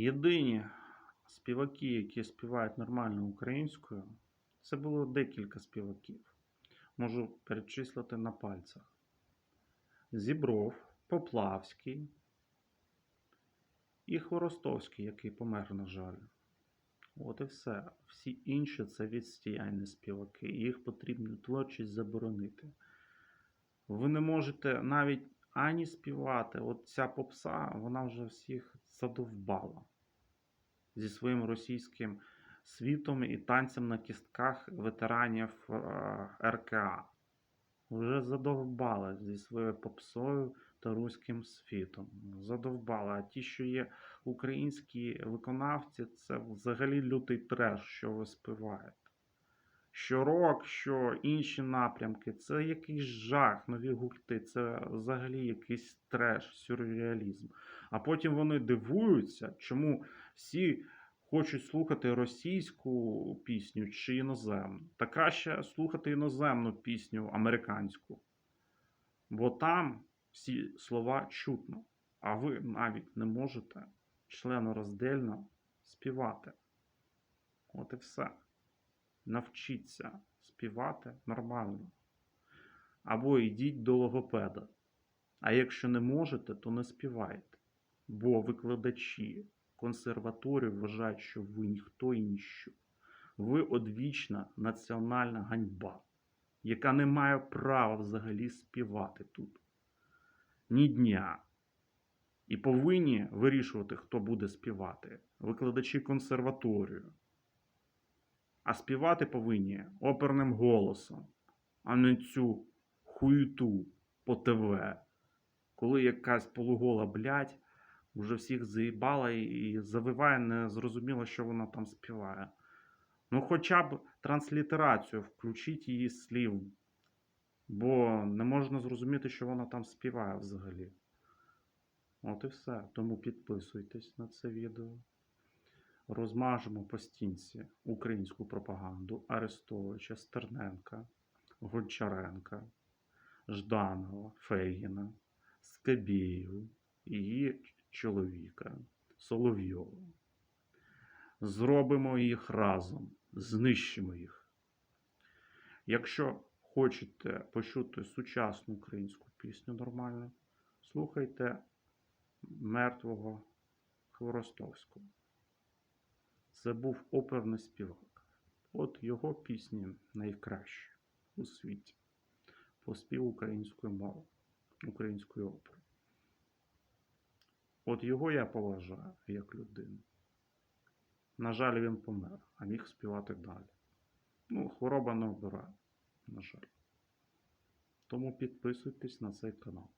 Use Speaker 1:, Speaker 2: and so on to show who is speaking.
Speaker 1: Єдині співаки, які співають нормально українською, це було декілька співаків. Можу перечислити на пальцях. Зібров, Поплавський і Хворостовський, який помер, на жаль. От і все. Всі інші це відстійні співаки. Їх потрібно творчість заборонити. Ви не можете навіть ані співати. От ця попса, вона вже всіх задовбала зі своїм російським світом і танцем на кістках ветеранів е, РКА. Вже задовбала зі своєю попсою та руським світом. Задовбала. А ті, що є українські виконавці, це взагалі лютий треш, що ви співаєте. Що рок, що інші напрямки, це якийсь жах, нові гурти, це взагалі якийсь треш, сюрреалізм. А потім вони дивуються, чому всі хочуть слухати російську пісню чи іноземну. Та краще слухати іноземну пісню американську. Бо там всі слова чутно, а ви навіть не можете членороздельно співати. От і все. Навчіться співати нормально. Або йдіть до логопеда. А якщо не можете, то не співайте. Бо викладачі консерваторії вважають, що ви ніхто і ніщо. Ви одвічна національна ганьба, яка не має права взагалі співати тут. Ні дня. І повинні вирішувати, хто буде співати. Викладачі консерваторію. А співати повинні оперним голосом, а не цю хуюту по ТВ. Коли якась полугола блядь, вже всіх заїбала і завиває, не зрозуміло, що вона там співає. Ну, хоча б транслітерацію включіть її слів, бо не можна зрозуміти, що вона там співає взагалі. От і все. Тому підписуйтесь на це відео. Розмажемо по стінці українську пропаганду Арестовича, Стерненка, Гончаренка, Жданова, Фейгіна, Скабєєву і її чоловіка Соловйова. Зробимо їх разом, знищимо їх. Якщо хочете почути сучасну українську пісню нормально, слухайте мертвого Хворостовського. Це був оперний співак. От його пісні найкращі у світі по співу української мови, української опери. От його я поважаю як людину. На жаль, він помер, а міг співати далі. Ну, хвороба не обирає, на жаль. Тому підписуйтесь на цей канал.